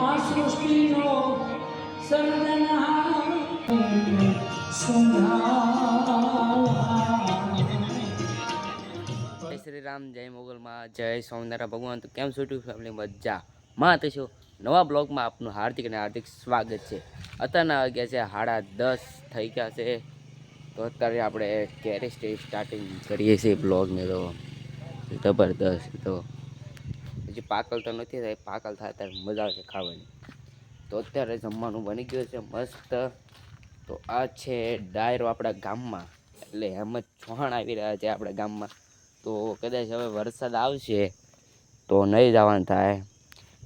આ સૃષ્ટિનો સર્જનહાર જય શ્રી રામ જય મોગલમાં જય સ્વામિનારાયણ ભગવાન તો કેમ છો યુટ્યુબ ફેમિલી મજા માં તો છો? નવા બ્લોગમાં આપનું હાર્દિક અને હાર્દિક સ્વાગત છે. અત્યારના વાગ્યા છે સાડા દસ થઈ ગયા છે. તો અત્યારે આપણે ક્યારે સ્ટેજ સ્ટાર્ટિંગ કરીએ છીએ બ્લોગને તો. જબરદસ્ત તો. હજી પાકલ તો નથી થાય, પાકલ થાય ત્યારે મજા આવશે ખાવાની. તો અત્યારે જમવાનું બની ગયું છે મસ્ત. તો આ છે ડાયરો આપણા ગામમાં. એટલે એમ જ ચૌહાણ આવી રહ્યા છે આપણા ગામમાં. તો કદાચ હવે વરસાદ આવશે તો નહીં જવાનું થાય.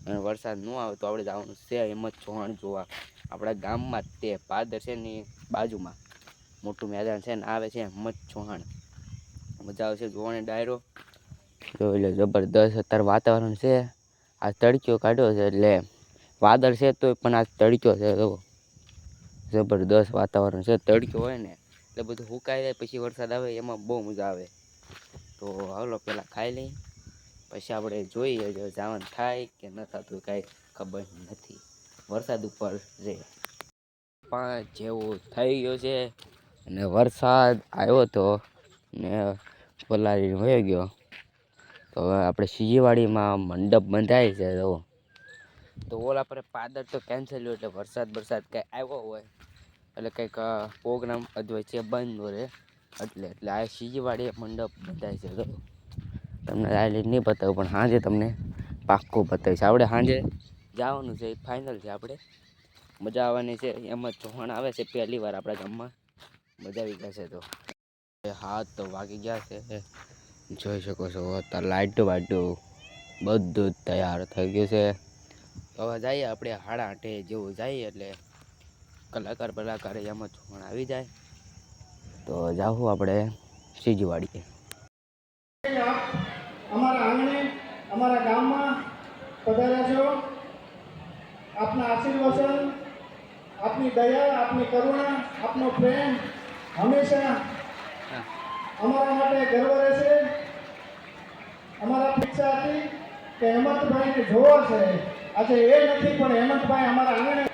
અને વરસાદ ન આવે તો આપણે જવાનું છે એમ જ ચૌહાણ જોવા. આપણા ગામમાં તે પાદર છે ને બાજુમાં. મોટું મેદાન છે ને આવે છે જ ચૌહાણ. મજા આવશે જોવાની ડાયરો. જો એટલે જબરદસ્ત અત્યારે વાતાવરણ છે. આ તડક્યો કાઢ્યો છે એટલે વાદળ છે તોય પણ આ તડક્યો છે તો જબરદસ્ત વાતાવરણ છે તડક્યો હોય ને એટલે બધું સુકાઈ જાય, પછી વરસાદ આવે એમાં બહુ મજા આવે. તો હાલો પહેલાં ખાઈ લઈ પછી આપણે જોઈએ જો જવાનું થાય કે ન થતું, કાંઈ ખબર નથી. વરસાદ ઉપર રે. પાંચ જેવો થઈ ગયું છે. અને વરસાદ આવ્યો હતો ને પલારી વયો ગયો. તો હવે આપણે સીજીવાડીમાં મંડપ બંધાય છે, તો તો ઓલા પર પાદર તો કેન્સલ એટલે વરસાદ વરસાદ કંઈ આવ્યો હોય. એટલે કંઈક પ્રોગ્રામ અધવચ્ચે બંધ રહે એટલે એટલે આ સીજીવાડીએ મંડપ બંધાય છે, તો તમને આલી નહીં બતાવું, પણ સાંજે તમને પાક્કું બતાવીશ. આપણે સાંજે જવાનું છે ફાઇનલ છે આપણે. મજા આવવાની છે, એમ જ જોવાણ આવે છે, પહેલી વાર આપણા ગામમાં. મજા આવી જશે તો. હાથ તો વાગી ગયા છે. જોઈ શકો છો અત્યારે લાઇટો બાટું બધું જ તૈયાર થઈ ગયું છે. તો હવે જઈએ આપણે હાડા આઠે જેવું જઈએ એટલે કલાકાર બલાકાર એમાં પણ આવી જાય. તો જાવું આપણે સીજીવાડીએ. અમારા આંગણે અમારા ગામમાં પધાર્યા છો. આપના આશીર્વચન આપની દયા આપની કરુણા આપનો પ્રેમ હંમેશા અમારા માટે ગર્વ રહેશે. અમારા ઈચ્છા હતી કે હેમંતભાઈને જોવો છે. આજે એ નથી પણ હેમંતભાઈ અમારા આંગણે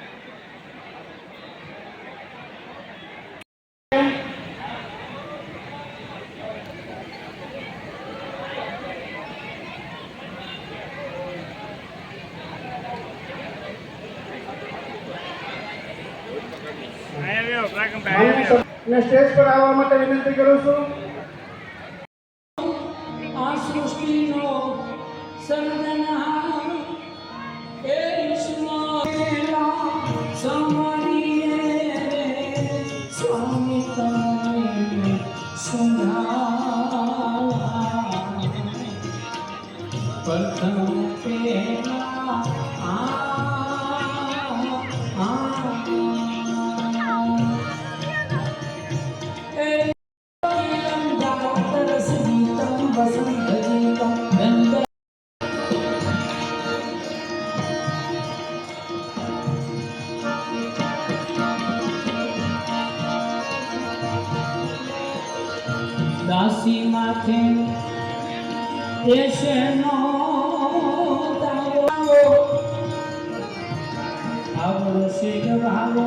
સ્ટેજ પર આવવા માટે વિનંતી કરું છું. પ્રથમ પેલા આ માથે દેશનો દાવો આવડો શીખ ભાવો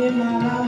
એ મારા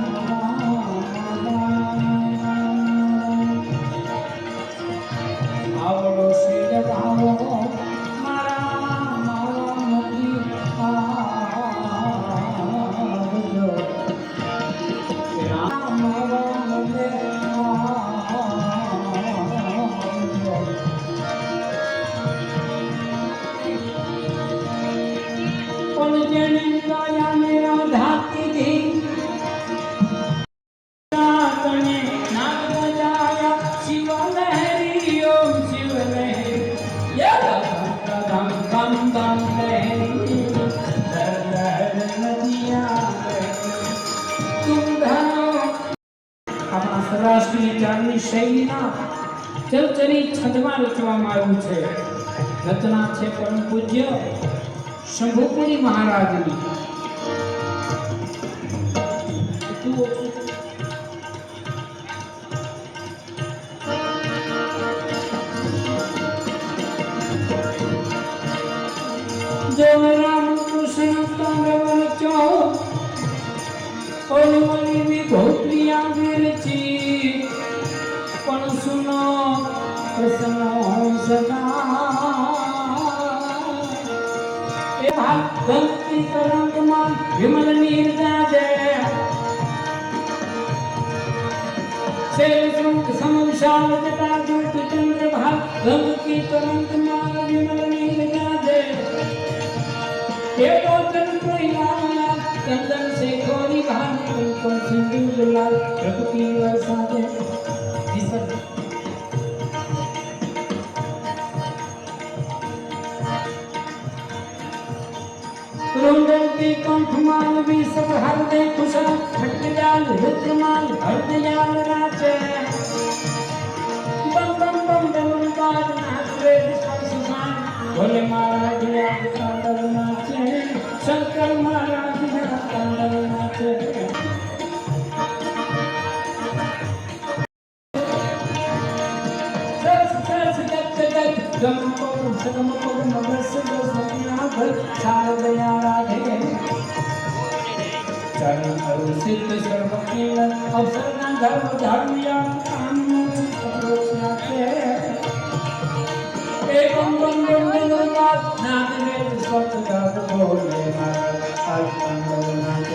સૌરાષ્ટ્રની ચારની શૈલીના ચરચરી છંદમાં રચવામાં આવ્યું છે. રચના છે પરમ પૂજ્ય. શંભુપુરી મહારાજની. જય એવા ભક્તિ તરંગમાં વિમલ નિર્જાજે સેવક સમશાલ જતા જ્યોત ચંદ્ર ભાગ ભક્તિ તરંગમાં વિમલ નિર્જાજે એવો ચંદ્ર લાલા ચંદન શેખોરી ભાગ કંકણ સિંધુ લાલ પ્રગતિ વરસાદે દિશા रोंदे कंठ माल भी सब हर दे कुशल भट्ट जाल हित्र माल भट्ट जाल नाचे बम बम बम बम बाद नाच रे, सब सुसान भोले महाराज या कांदल नाचे शंकर महाराज या कांदल नाचे सरस सरस गत गत गम को सगम को मगस गो सतिया भर, छाड़ गया। ચરણ કરો સિદ્ધ સર્વ કેલ અવસરના ધર્મ ધાર્મિયા કામ્ય છે એકમ તમ બ્રહ્મ નાથ નાથ ને સ્વચ્છ ધર્મ બોલે, મારા આત્મા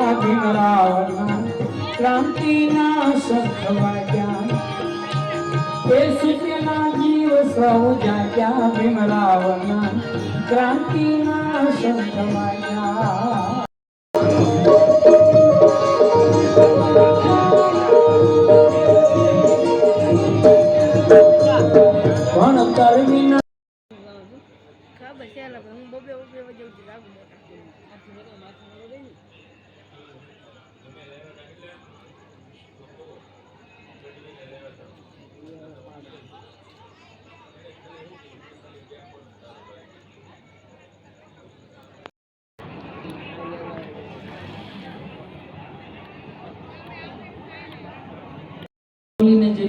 વાગ્યા ભીમરાવના ક્રાંતિના શંખ વાગ્યા એ સુખના જીવ સૌ જાગ્યા ભીમરાવના ક્રાંતિના શંખ વાગ્યા ભણતર વિના ખબર છે હું બબે બબે વજે લાગુ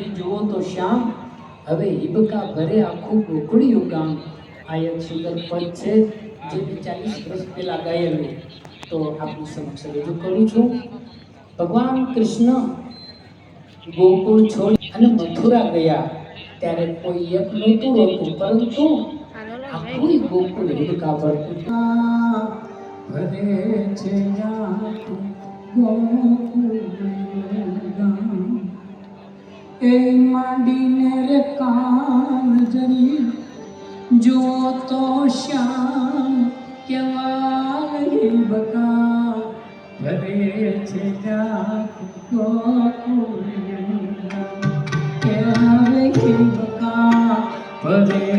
મોટા જુઓ તો શ્યામ, હવે હિબકા ભરે આખું ગોકળિયું ગામ. આ એક સુંદર પદ છે જે મેં ચાલીસ વર્ષ પહેલા ગાયેલું. તો આપની સમક્ષ રજૂ કરું છું. ભગવાન કૃષ્ણ ગોકુળ છોડી અને મથુરા ગયા. ત્યારે કોઈ એક નહોતું હોતું પરંતુ આખું ગોકુળ હિબકા ભરતું ભરે છે ગામ એ માંડીને રે કામ જરી. જો તો શ્યામ કેવા બકા ભરે છે જાખું ગોકુળિયું. ગામ. કે બકા ભરે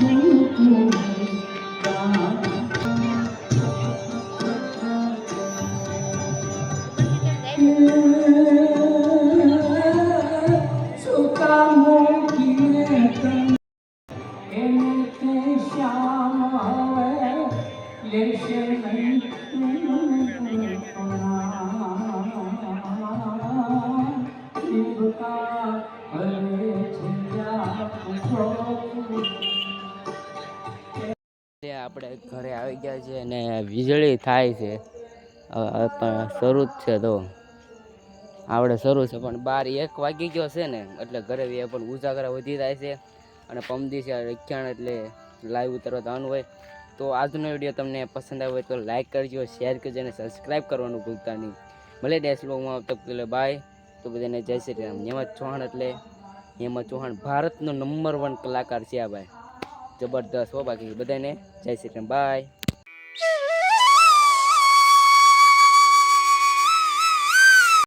ગુરુકુળ આપણે ઘરે આવી ગયા છે અને વીજળી થાય છે. પણ શરૂ જ છે તો. આપણે શરૂ છે, પણ બાર એક વાગી ગયો છે ને, એટલે ઘરે એ પણ ઉજાગરા વધી જાય છે. અને પમદી છે રખ્યાણ એટલે લાઈવ ઉતરવા ધન હોય. તો આજનો વીડિયો તમને પસંદ આવ્યો તો લાઈક કરજો, શેર કરજો, અને સબસ્ક્રાઈબ કરવાનું ભૂલતા નહીં. ભલે ડેશ બ્લોગમાં આવતો પેલે બાય. તો બધાને જય શ્રી રામ. હેમંત ચૌહાણ એટલે હેમંત ચૌહાણ ભારતનો નંબર વન કલાકાર છે આ ભાઈ. જબરદસ્ત હો બાકી બધાને. જય શ્રી રામ. બાય